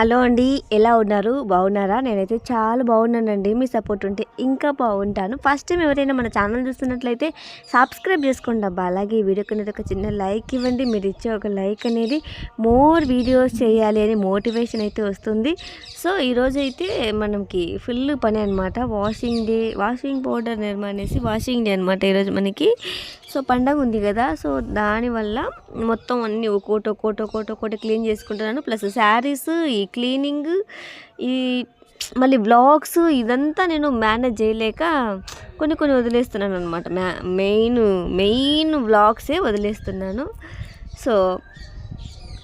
Hello అండి ఎలా ఉన్నారు? బాగున్నారా? నేనైతే చాలా బాగున్నానండి. మీ సపోర్ట్ ఉంటే ఇంకా బాగుంటాను. ఫస్ట్ టైం ఎవరైనా మన ఛానల్ చూస్తున్నట్లయితే సబ్స్క్రైబ్ చేసుకోండి అబ్బా. అలాగే ఈ వీడియోకి అనేది ఒక చిన్న లైక్ ఇవ్వండి. మీరు ఇచ్చే ఒక లైక్ అనేది మోర్ వీడియోస్ చేయాలి అని మోటివేషన్ అయితే వస్తుంది. సో ఈరోజు అయితే మనకి ఫుల్ పని అనమాట వాషింగ్ డే వాషింగ్ పౌడర్ నిర్మాణేసి వాషింగ్ డే అనమాట ఈరోజు మనకి. సో పండగ ఉంది కదా. సో దానివల్ల మొత్తం అన్ని ఒక్కోటి ఒక్కోటి ఒక్కోటి ఒక్కోటి క్లీన్ చేసుకుంటున్నాను. ప్లస్ శారీస్ ఈ క్లీనింగ్ ఈ మళ్ళీ బ్లాగ్స్ ఇదంతా నేను మేనేజ్ చేయలేక కొన్ని కొన్ని వదిలేస్తున్నాను అనమాట మెయిన్ మెయిన్ బ్లాగ్సే వదిలేస్తున్నాను. సో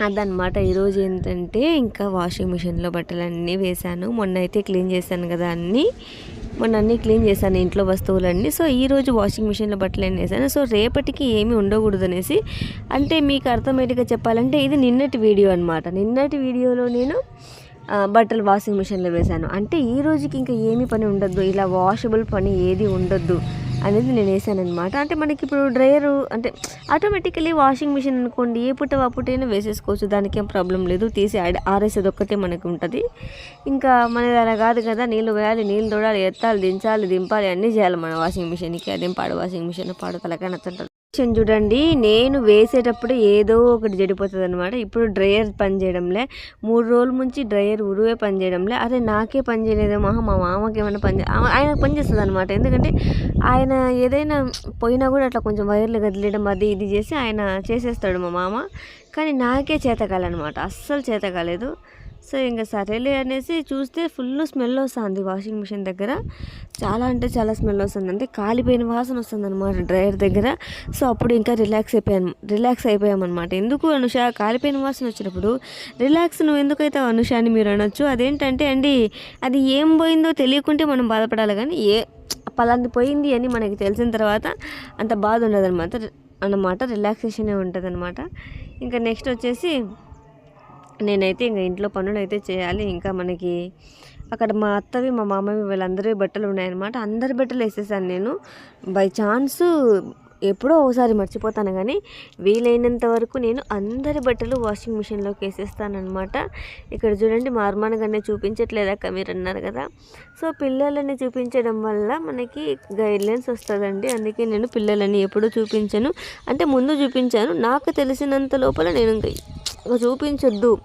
అదనమాట ఈరోజు ఏంటంటే ఇంకా వాషింగ్ మిషన్లో బట్టలన్నీ వేశాను. మొన్న అయితే క్లీన్ చేశాను కదా అన్నీ. మొన్న అన్నీ క్లీన్ చేశాను ఇంట్లో వస్తువులన్నీ. సో ఈరోజు వాషింగ్ మిషన్లో బట్టలు అన్నీ వేసాను సో రేపటికి ఏమి ఉండకూడదు అనేసి అంటే మీకు అర్థమయ్యేట్టుగా చెప్పాలంటే ఇది నిన్నటి వీడియో అనమాట నిన్నటి వీడియోలో నేను బట్టలు వాషింగ్ మిషన్లో వేశాను. అంటే ఈ రోజుకి ఇంకా ఏమీ పని ఉండద్దు. ఇలా వాషబుల్ పని ఏది ఉండొద్దు. అనేది నేను వేసాను అనమాట అంటే మనకి ఇప్పుడు డ్రయరు అంటే ఆటోమేటికలీ వాషింగ్ మిషన్ అనుకోండి ఏ పుట్ట ఆ పుట్టైనా వేసేసుకోవచ్చు. దానికి ఏం ప్రాబ్లం లేదు. తీసి ఆరేసేది ఒక్కటే మనకి ఉంటుంది. ఇంకా మనది అలా కాదు కదా నీళ్ళు వేయాలి నీళ్ళు తోడాలి ఎత్తాలి దించాలి దింపాలి అన్నీ చేయాలి మన వాషింగ్ మిషన్కి అదేం పాడు వాషింగ్ మిషన్ పాడు తలకాయ నచ్చుంటుంది చూడండి. నేను వేసేటప్పుడు ఏదో ఒకటి చెడిపోతుంది అనమాట ఇప్పుడు డ్రయర్ పని చేయడంలే. మూడు రోజుల నుంచి డ్రయర్ ఉరువే పని చేయడంలే. అరే నాకే పని చేయలేదేమో మా మామకి ఏమైనా పని ఆయన పని చేస్తుంది అనమాట ఎందుకంటే ఆయన ఏదైనా పోయినా కూడా అట్లా కొంచెం వైర్లు కదిలేయడం అది ఇది చేసి ఆయన చేసేస్తాడు మా మామ. కానీ నాకే చేత కాలనమాట అస్సలు చేత కాలేదు సో ఇంకా సరేలే అనేసి చూస్తే ఫుల్ స్మెల్ వస్తుంది వాషింగ్ మిషన్ దగ్గర. చాలా అంటే చాలా స్మెల్ వస్తుంది. అంటే కాలిపోయిన వాసన వస్తుంది అనమాట డ్రైయర్ దగ్గర. సో అప్పుడు ఇంకా రిలాక్స్ అయిపోయాను రిలాక్స్ అయిపోయామన్నమాట ఎందుకు అనుష కాలిపోయిన వాసన వచ్చినప్పుడు రిలాక్స్ నువ్వు ఎందుకైతే అనుష అని మీరు అనొచ్చు? అదేంటంటే అండి అది ఏం పోయిందో తెలియకుంటే మనం బాధపడాలి కానీ ఏ పలాంది పోయింది అని మనకి తెలిసిన తర్వాత అంత బాధ ఉండదు అనమాట అన్నమాట రిలాక్సేషనే ఉంటుంది అనమాట ఇంకా నెక్స్ట్ వచ్చేసి నేనైతే ఇంకా ఇంట్లో పనులు అయితే చేయాలి. ఇంకా మనకి అక్కడ మా అత్తవి మా మామవి వీళ్ళందరి బట్టలు ఉన్నాయన్నమాట. అందరి బట్టలు వేసేసాను నేను. బై ఛాన్స్ ఎప్పుడో ఒకసారి మర్చిపోతాను కానీ వీలైనంత వరకు నేను అందరి బట్టలు వాషింగ్ మిషన్లోకి వేసేస్తానమాట ఇక్కడ చూడండి మార్మానగానే చూపించట్లేదాక మీరు అన్నారు కదా. సో పిల్లలని చూపించడం వల్ల మనకి గైడ్లైన్స్ వస్తుందండి. అందుకే నేను పిల్లలని ఎప్పుడూ చూపించను. అంటే ముందు చూపించాను. నాకు తెలిసినంత లోపల నేను చూపించొద్దు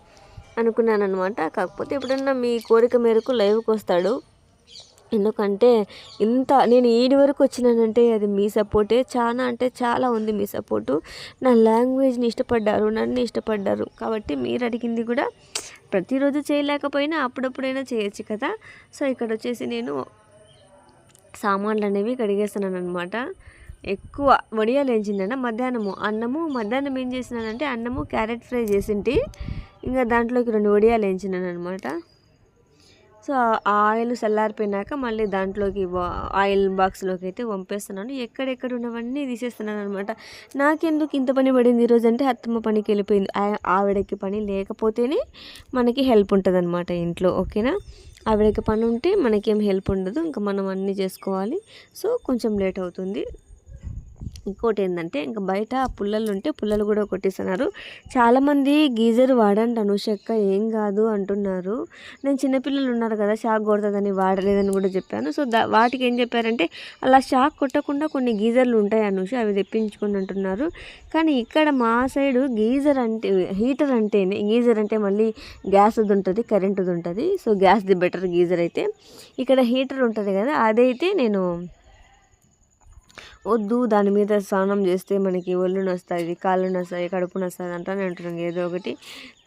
అనుకున్నాను అనమాట కాకపోతే ఎప్పుడన్నా మీ కోరిక మేరకు లైవ్కి వస్తాడు. ఎందుకంటే ఇంత నేను ఈడి వరకు వచ్చినానంటే అది మీ సపోర్టే. చాలా అంటే చాలా ఉంది మీ సపోర్టు. నా లాంగ్వేజ్ని ఇష్టపడ్డారు నన్ను ఇష్టపడ్డారు. కాబట్టి మీరు అడిగింది కూడా ప్రతిరోజు చేయలేకపోయినా అప్పుడప్పుడైనా చేయొచ్చు కదా. సో ఇక్కడ వచ్చేసి నేను సామాన్లు అనేవి కడిగేస్తున్నాను అనమాట ఎక్కువ వడియాలు వేయించిందన్న మధ్యాహ్నము. అన్నము మధ్యాహ్నం ఏం చేసినానంటే అన్నము క్యారెట్ ఫ్రై చేసింటి. ఇంకా దాంట్లోకి రెండు వడియాలు వేయించినాను అనమాట సో ఆయిల్ చల్లారిపోయినాక మళ్ళీ దాంట్లోకి ఆయిల్ బాక్స్లోకి అయితే పంపేస్తున్నాను ఎక్కడెక్కడ ఉన్నవన్నీ తీసేస్తున్నాను అనమాట నాకెందుకు ఇంత పని పడింది ఈరోజు అంటే అత్తమ్మ పనికి వెళ్ళిపోయింది. ఆవిడకి పని లేకపోతేనే మనకి హెల్ప్ ఉంటుంది అనమాట ఇంట్లో ఓకేనా? ఆవిడకి పని ఉంటే మనకేం హెల్ప్ ఉండదు. ఇంకా మనం అన్నీ చేసుకోవాలి. సో కొంచెం లేట్ అవుతుంది. ఇంకోటి ఏంటంటే ఇంకా బయట పుల్లలు ఉంటే పుల్లలు కూడా కొట్టేస్తున్నారు. చాలామంది గీజర్ వాడండి అనుషక్క ఏం కాదు అంటున్నారు. నేను చిన్నపిల్లలు ఉన్నారు కదా షాక్ కొడుతుందని వాడలేదని కూడా చెప్పాను. సో దా వాటికి ఏం చెప్పారంటే అలా షాక్ కొట్టకుండా కొన్ని గీజర్లు ఉంటాయి అనుష అవి తెప్పించుకుని అంటున్నారు. కానీ ఇక్కడ మా సైడు గీజర్ అంటే హీటర్ అంటేనే గీజర్ అంటే మళ్ళీ గ్యాస్ది ఉంటుంది కరెంటుది ఉంటుంది. సో గ్యాస్ది బెటర్ గీజర్ అయితే. ఇక్కడ హీటర్ ఉంటుంది కదా అదైతే నేను వద్దు దాని మీద స్నానం చేస్తే మనకి ఒళ్ళు నొస్తుంది కాళ్ళు నొస్తాయి కడుపు నొస్తుంది అంటానే అంటున్నాం. ఏదో ఒకటి.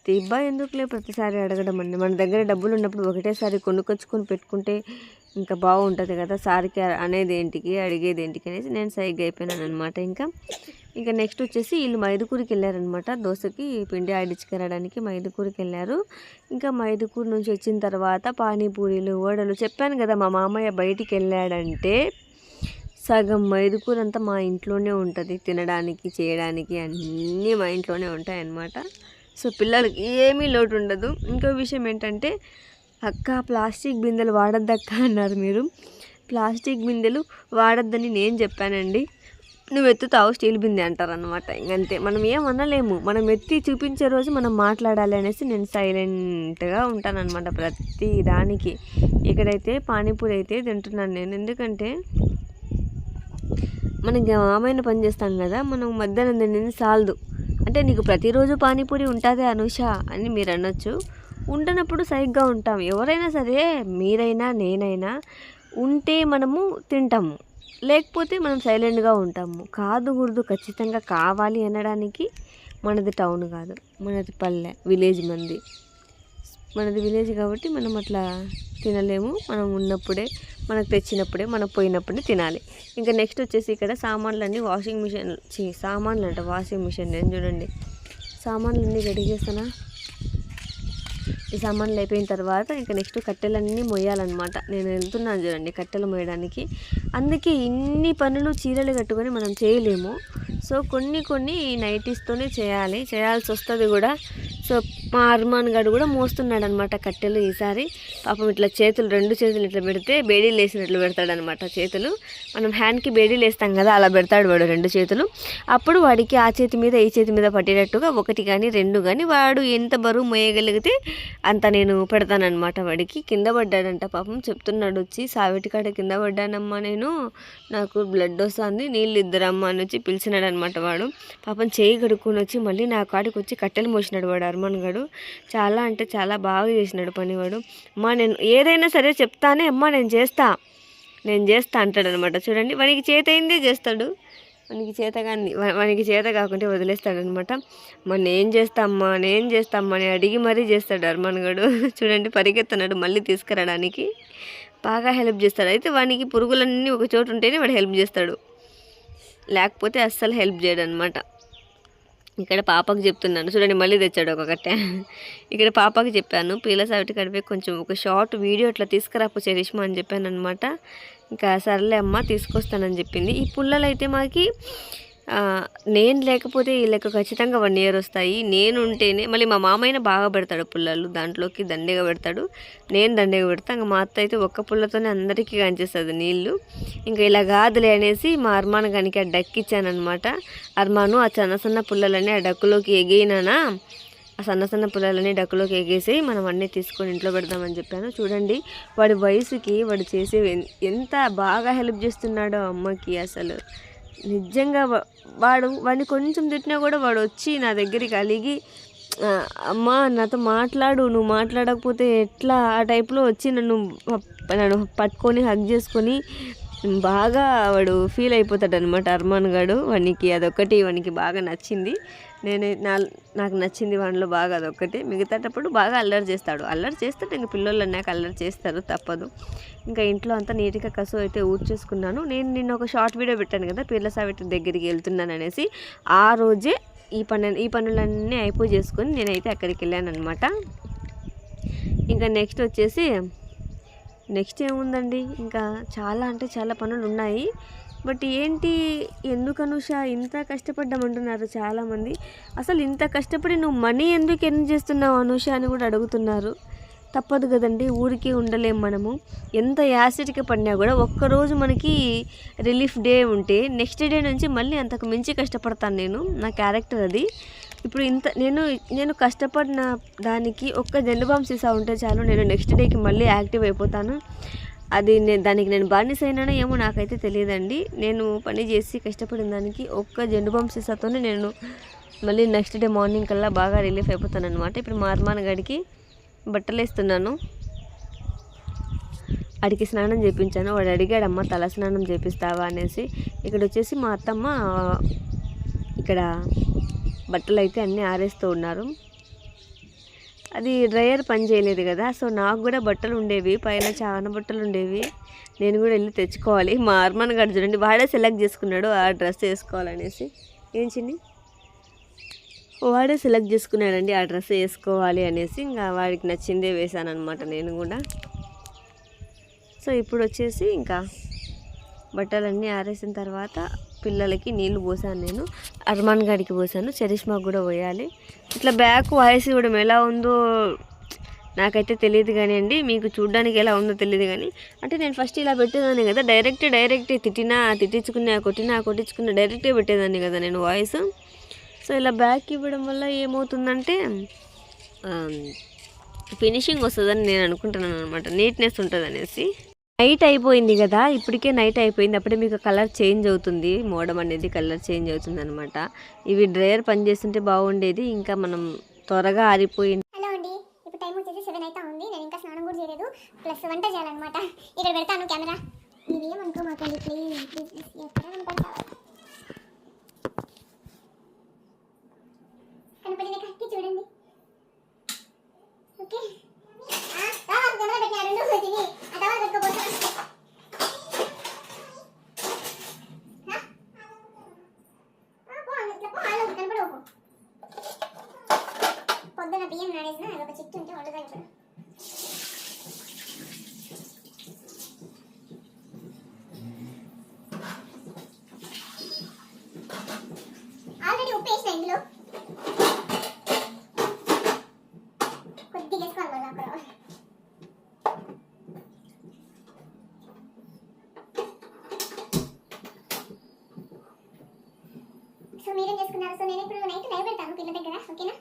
తిబ్బా ఎందుకులే ప్రతిసారి అడగడం అండి. మన దగ్గర డబ్బులు ఉన్నప్పుడు ఒకటేసారి కొనుక్కొచ్చుకొని పెట్టుకుంటే ఇంకా బాగుంటుంది కదా. సార్కి అనేది ఏంటికి అడిగేది ఏంటికి అనేసి నేను సైగ్ అయిపోయినాను అనమాట ఇంకా. ఇంకా నెక్స్ట్ వచ్చేసి వీళ్ళు మైదుకూరికి వెళ్ళారనమాట దోశకి పిండి ఆడించుకెళ్ళడానికి మైదుకూరికి వెళ్ళారు. ఇంకా మైదుకూరు నుంచి వచ్చిన తర్వాత పానీపూరీలు ఓడలు చెప్పాను కదా మా మామయ్య బయటికి వెళ్ళాడంటే సగం మైదుకూర అంతా మా ఇంట్లోనే ఉంటుంది. తినడానికి చేయడానికి అన్నీ మా ఇంట్లోనే ఉంటాయి అన్నమాట సో పిల్లలకి ఏమీ లోటు ఉండదు ఇంకో విషయం ఏంటంటే అక్క ప్లాస్టిక్ బిందెలు వాడద్దక్క అన్నారు మీరు. ప్లాస్టిక్ బిందెలు వాడద్దని నేను చెప్పానండి. నువ్వు ఎత్తుతావు స్టీల్ బిందె అంటారు అనమాట ఇంకంతే. మనం ఏం అనలేము. మనం ఎత్తి చూపించే రోజు మనం మాట్లాడాలి అనేసి నేను సైలెంట్గా ఉంటానన్నమాట ప్రతి దానికి ఇక్కడైతే పానీపూరి అయితే తింటున్నాను నేను. ఎందుకంటే మనకి గ్రామైన పని చేస్తాం కదా మనం మధ్యాహ్నం తినేది సాలదు. అంటే నీకు ప్రతిరోజు పానీపూరి ఉంటుంది అనుష అని మీరు అనొచ్చు. ఉండనప్పుడు సరిగ్గా ఉంటాం. ఎవరైనా సరే మీరైనా నేనైనా ఉంటే మనము తింటాము. లేకపోతే మనం సైలెంట్గా ఉంటాము. కాదు గుర్దు ఖచ్చితంగా కావాలి అనడానికి మనది టౌన్ కాదు. మనది పల్లె విలేజ్ మంది. మనది విలేజ్ కాబట్టి మనం అట్లా తినలేము. మనం ఉన్నప్పుడే మనకు తెచ్చినప్పుడే మనం పోయినప్పుడే తినాలి. ఇంకా నెక్స్ట్ వచ్చేసి ఇక్కడ సామాన్లన్నీ వాషింగ్ మిషన్ చీ సామాన్లు అంట వాషింగ్ మిషన్ నేను చూడండి. సామాన్లు అన్నీ రెడీ చేస్తానా? ఈ సామాన్లు అయిపోయిన తర్వాత ఇంకా నెక్స్ట్ కట్టెలన్నీ మొయ్యాలన్నమాట. నేను వెళ్తున్నాను చూడండి కట్టెలు మొయ్యడానికి. అందుకే ఇన్ని పనులు చీరలు కట్టుకొని మనం చేయలేము. సో కొన్ని కొన్ని నైటీస్తోనే చేయాలి. చేయాల్సి వస్తుంది కూడా. సో మా అర్మాన్ గడు కూడా మోస్తున్నాడు అనమాట కట్టెలు ఈసారి. పాపం ఇట్లా చేతులు రెండు చేతులు ఇట్లా పెడితే బేడీలు వేసినట్లు పెడతాడనమాట చేతులు. మనం హ్యాండ్కి బేడీలు వేస్తాం కదా అలా పెడతాడు వాడు రెండు చేతులు. అప్పుడు వాడికి ఆ చేతి మీద ఈ చేతి మీద పట్టేటట్టుగా ఒకటి కానీ రెండు కానీ వాడు ఎంత బరువు మోయగలిగితే అంత నేను పెడతానమాట వాడికి. కింద పడ్డాడంట పాపం చెప్తున్నాడు వచ్చి సావిటి కాడ కింద పడ్డానమ్మా నేను నాకు బ్లడ్ వస్తుంది నీళ్ళు ఇద్దరమ్మా అని వచ్చి పిలిచినాడు అనమాట వాడు. పాపం చేయి కడుక్కొని వచ్చి మళ్ళీ నా కాడికి వచ్చి కట్టెలు మోసినాడు వాడు అర్మన్ గడు. చాలా అంటే చాలా బాగా చేసినాడు పనివాడు. అమ్మా నేను ఏదైనా సరే చెప్తానే అమ్మా నేను చేస్తా. నేను చేస్తా అంటాడనమాట. చూడండి వానికి చేత అయిందే చేస్తాడు. వానికి చేత కానీ వానికి చేత కాకుంటే వదిలేస్తాడనమాట. అమ్మా నేను చేస్తా అమ్మా నేను చేస్తా అమ్మా అని అడిగి మరీ చేస్తాడు అర్మన్ గడు. చూడండి పరిగెత్తన్నాడు మళ్ళీ తీసుకురావడానికి. బాగా హెల్ప్ చేస్తాడు. అయితే వానికి పురుగులన్నీ ఒక చోటు ఉంటేనే వాడు హెల్ప్ చేస్తాడు. లేకపోతే అస్సలు హెల్ప్ చేయడనమాట. ఇక్కడ పాపకు చెప్తున్నాను. చూడండి మళ్ళీ తెచ్చాడు ఒకటే ఇక్కడ పాపకి చెప్పాను పీల సావిటి కడిపే కొంచెం ఒక షార్ట్ వీడియో అట్లా తీసుకురాపు చరిష్మా అని చెప్పాను అనమాట ఇంకా సర్లే అమ్మ తీసుకొస్తానని చెప్పింది. ఈ పుల్లలు అయితే మాకి నేను లేకపోతే వీళ్ళకి ఖచ్చితంగా వన్ ఇయర్ వస్తాయి. నేను ఉంటేనే మళ్ళీ మా మామయ్య బాగా పెడతాడు పుల్లలు. దాంట్లోకి దండిగా పెడతాడు. నేను దండిగా పెడతా. ఇంకా మా అత్త అయితే ఒక్క పుల్లతోనే అందరికీ కాంచేస్తుంది నీళ్ళు. ఇంకా ఇలా కాదులే అనేసి మా అర్మాన్ గానికి ఆ డక్కిచ్చానమాట అర్మాను ఆ చిన్న సన్న పుల్లలని ఆ డక్కులోకి ఎగినానా ఆ సన్న సన్న పుల్లలన్నీ డక్కులోకి ఎగేసి మనం అన్నీ తీసుకొని ఇంట్లో పెడదామని చెప్పాను. చూడండి వాడి వయసుకి వాడు చేసే ఎంత బాగా హెల్ప్ చేస్తున్నాడో అమ్మకి అసలు. నిజంగా వా- వాడు వాడిని కొంచెం తిట్టినా కూడా వాడు వచ్చి నా దగ్గరికి అలిగి అమ్మా నాతో మాట్లాడు నువ్వు మాట్లాడకపోతే ఎట్లా? ఆ టైప్లో వచ్చి నన్ను నన్ను పట్టుకొని హగ్ చేసుకొని బాగా వాడు ఫీల్ అయిపోతాడు అనమాట అర్మాన్ గాడు. వానికి అదొక్కటి వానికి బాగా నచ్చింది. నేను నా నాకు నచ్చింది వాడిలో బాగా అదొక్కటి. మిగతాటప్పుడు బాగా అల్లరి చేస్తాడు. అల్లరి చేస్తాడు ఇంకా పిల్లలు అన్నాక అల్లరి చేస్తారు తప్పదు. ఇంకా ఇంట్లో అంతా నీట్గా కసు అయితే ఊడ్చేసుకున్నాను. నేను నిన్న ఒక షార్ట్ వీడియో పెట్టాను కదా పిల్ల దగ్గరికి వెళ్తున్నాను అనేసి. ఆ రోజే ఈ పని ఈ పనులన్నీ అయిపోయి చేసుకొని నేనైతే అక్కడికి వెళ్ళాను అనమాట ఇంకా నెక్స్ట్ వచ్చేసి నెక్స్ట్ ఏముందండి? ఇంకా చాలా అంటే చాలా పనులు ఉన్నాయి బట్ ఏంటి? ఎందుకు అనుష ఇంత కష్టపడ్డామంటున్నారు చాలామంది. అసలు ఇంత కష్టపడి నువ్వు మనీ ఎందుకు ఎర్న్ చేస్తున్నావు అనుష అని కూడా అడుగుతున్నారు. తప్పదు కదండి ఊరికే ఉండలేం మనము. ఎంత యాసిడ్కి పడినా కూడా ఒక్కరోజు మనకి రిలీఫ్ డే ఉంటే నెక్స్ట్ డే నుంచి మళ్ళీ అంతకు మించి కష్టపడతాను నేను. నా క్యారెక్టర్ అది. ఇప్పుడు ఇంత నేను నేను కష్టపడిన దానికి ఒక్క జెండుబామ్ సీసా ఉంటే చాలు. నేను నెక్స్ట్ డేకి మళ్ళీ యాక్టివ్ అయిపోతాను. అది నేను దానికి నేను బానిస అయినానో ఏమో నాకైతే తెలియదండి. నేను పని చేసి కష్టపడిన దానికి ఒక్క జెండుబామ్ సీసాతోనే నేను మళ్ళీ నెక్స్ట్ డే మార్నింగ్ కల్లా బాగా రిలీఫ్ అయిపోతాను అనమాట ఇప్పుడు మార్మాన్ గడికి బట్టలు వేస్తున్నాను. అడిగి స్నానం చేయించాను వాడు అడిగాడు అమ్మ తల స్నానం చేపిస్తావా? అనేసి. ఇక్కడ వచ్చేసి మా అత్తమ్మ ఇక్కడ బట్టలు అయితే అన్నీ ఆరేస్తూ ఉన్నారు. అది డ్రయర్ పని చేయలేదు కదా సో నాకు కూడా బట్టలు ఉండేవి పైన చాలా బట్టలు ఉండేవి. నేను కూడా వెళ్ళి తెచ్చుకోవాలి. మా అర్మన్ గారు చూడండి వాడే సెలెక్ట్ చేసుకున్నాడు ఆ డ్రెస్ వేసుకోవాలనేసి. ఏం చిన్ని? వాడే సెలెక్ట్ చేసుకున్నాడండి ఆ డ్రెస్ వేసుకోవాలి అనేసి. ఇంకా వాడికి నచ్చిందే వేశాను అనమాట నేను కూడా. సో ఇప్పుడు వచ్చేసి ఇంకా బట్టలన్నీ ఆరేసిన తర్వాత పిల్లలకి నీళ్ళు పోసాను నేను. అర్మాన్ గారికి పోసాను. చరిష్మాకు కూడా పోయాలి. ఇట్లా బ్యాక్ వాయిస్ ఇవ్వడం ఎలా ఉందో నాకైతే తెలియదు కానీ అండి. మీకు చూడడానికి ఎలా ఉందో తెలియదు కానీ అంటే నేను ఫస్ట్ ఇలా పెట్టేదాన్ని కదా. డైరెక్ట్ డైరెక్ట్ తిట్టినా తిట్టించుకున్నా కొట్టినా కొట్టించుకున్నా డైరెక్ట్గా పెట్టేదాన్ని కదా నేను వాయిస్. సో ఇలా బ్యాక్ ఇవ్వడం వల్ల ఏమవుతుందంటే ఫినిషింగ్ వస్తుందని నేను అనుకుంటున్నాను అనమాట నీట్నెస్ ఉంటుంది అనేసి నైట్ అయిపోయింది కదా ఇప్పటికే నైట్ అయిపోయింది. అప్పుడే మీకు కలర్ చేంజ్ అవుతుంది. మోడం అనేది కలర్ చేంజ్ అవుతుంది అనమాట ఇవి డ్రైయర్ పనిచేస్తుంటే బాగుండేది. ఇంకా మనం త్వరగా ఆరిపోయింది హలో అండి ఇప్పుడు టైం వచ్చేసి సెవెన్ అయితే ఉంది. నేను ఇంకా స్నానం కూడా చేయలేదు. ప్లస్ వంట చేయాలన్నమాట. ఇక్కడ పెడతాను కెమెరా. మీరు ఏమనుకోమాకండి ప్లీజ్ ఎక్కడ కనపడతా ఉప్పు కొద్దిగా వేసుకోవాలి మళ్ళీ అక్కడ సో మీరేం చేసుకున్నారు? సో నేను ఇప్పుడు నైట్ లైవ్ పెడతాను పిల్ల దగ్గర ఓకేనా?